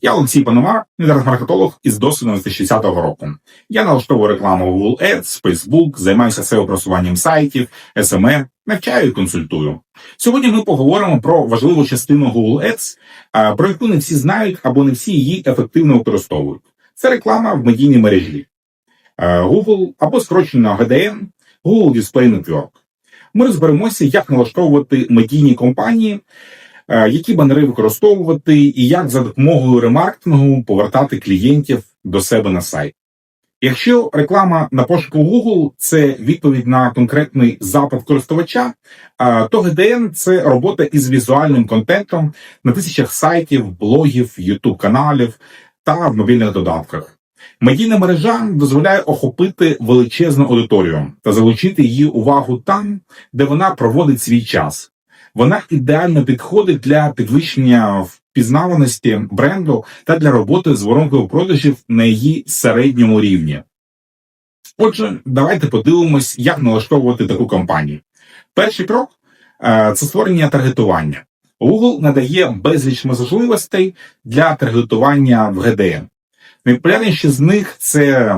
Я Олексій Пономар, інтернет-маркетолог із досвідом з 2010 року. Я налаштовую рекламу Google Ads, Facebook, займаюся SEO просуванням сайтів, SMM, навчаю і консультую. Сьогодні ми поговоримо про важливу частину Google Ads, про яку не всі знають або не всі її ефективно використовують. Це реклама в медійній мережі. Google або скорочено GDN, Google Display Network. Ми розберемося, як налаштовувати медійні компанії, які банери використовувати і як за допомогою ремаркетингу повертати клієнтів до себе на сайт. Якщо реклама на пошуку Google це відповідь на конкретний запит користувача, е, то GDN – це робота із візуальним контентом на тисячах сайтів, блогів, youtube каналів та в мобільних додатках. Медійна мережа дозволяє охопити величезну аудиторію та залучити її увагу там, де вона проводить свій час. Вона ідеально підходить для підвищення впізнаваності бренду та для роботи з воронкою продажів на її середньому рівні. Отже, давайте подивимось, як налаштовувати таку кампанію. Перший крок е, це створення таргетування. Google надає безліч можливостей для таргетування в GDN. Найпопулярніші з них це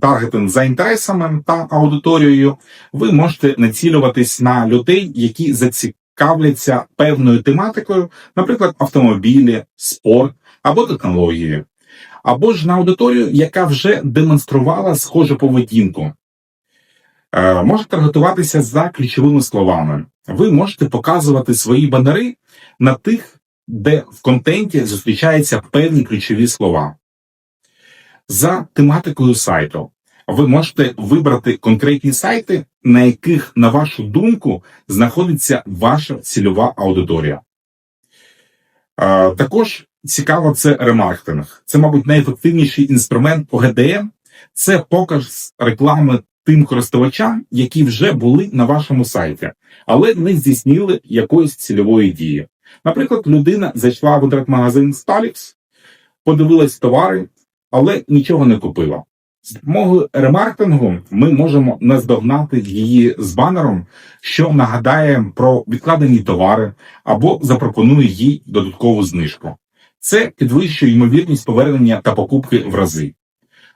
таргетинг за інтересами та аудиторією. Ви можете націлюватись на людей, які зацікавляться певною тематикою, наприклад, автомобілі, спорт або технології, або ж на аудиторію, яка вже демонструвала схожу поведінку. Е, може таргетуватися за ключовими словами. Ви можете показувати свої банери на тих, де в контенті зустрічаються певні ключові слова. За тематикою сайту ви можете вибрати конкретні сайти, на яких, на вашу думку, знаходиться ваша цільова аудиторія. Також цікаво це ремаркетинг. Це, мабуть, найефективніший інструмент GDM. Це показ реклами тим користувачам, які вже були на вашому сайті, але не здійснили якоїсь цільової дії. Наприклад, людина зайшла в інтернет-магазин Stalix, подивилась товари але нічого не купила. З допомогою ремаркетингу ми можемо наздогнати її з банером, що нагадає про відкладені товари або запропонує їй додаткову знижку. Це підвищує ймовірність повернення та покупки в рази.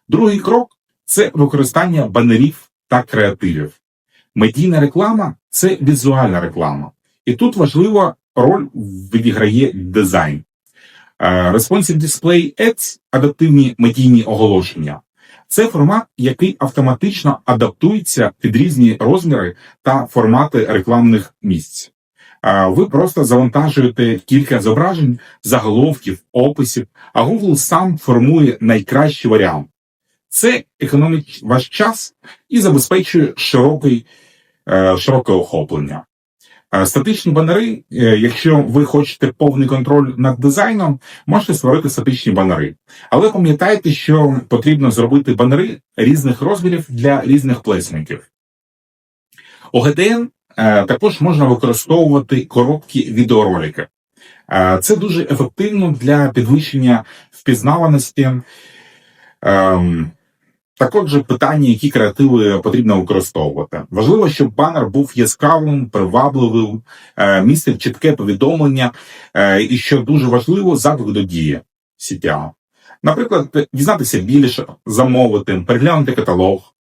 Другий крок це використання банерів та креативів. Медійна реклама це візуальна реклама, і тут важлива роль відіграє дизайн. Е, Responsive Display Ads – адаптивні медійні оголошення. Це формат, який автоматично адаптується під різні розміри та формати рекламних місць. Ви просто завантажуєте кілька зображень, заголовків, описів, а Google сам формує найкращий варіант. Це економить ваш час і забезпечує широкий, е, широке охоплення. Е, Статичні банери, е, якщо ви хочете повний контроль над дизайном, можете створити статичні банери. Але пам'ятайте, що потрібно зробити банери різних розмірів для різних плесників. GDN е, також можна використовувати короткі відеоролики. Це дуже ефективно для підвищення впізнаваності. Ем, також питання, які креативи потрібно використовувати. Важливо, щоб банер був яскравим, привабливим, е, містив чітке повідомлення, е, і що дуже важливо, заклик до дії CTA. Наприклад, дізнатися більше, замовити, переглянути каталог.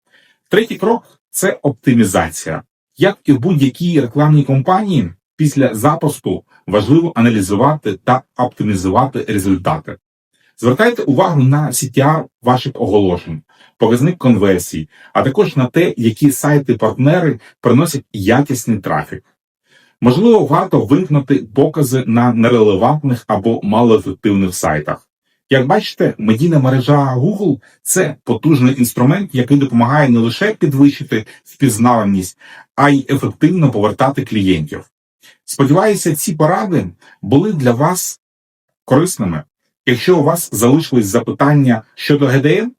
Третій крок це оптимізація. Як і в будь-якій рекламній компанії, після запуску важливо аналізувати та оптимізувати результати. Звертайте увагу на CTR ваших оголошень, показник конверсій, а також на те, які сайти-партнери приносять якісний трафік. Можливо, варто вимкнути покази на нерелевантних або малоефективних сайтах. Як бачите, медійна мережа Google це потужний інструмент, який допомагає не лише підвищити впізнаваність, а й ефективно повертати клієнтів. Сподіваюся, ці поради були для вас корисними. Якщо у вас залишились запитання щодо ГДН,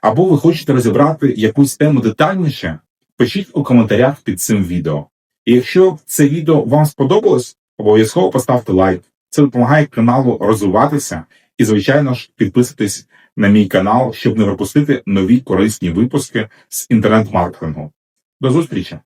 або ви хочете розібрати якусь тему детальніше, пишіть у коментарях під цим відео. І якщо це відео вам сподобалось, обов'язково поставте лайк. Це допомагає каналу розвиватися і, звичайно ж, підписуйтесь на мій канал, щоб не пропустити нові корисні випуски з інтернет-маркетингу. До зустрічі!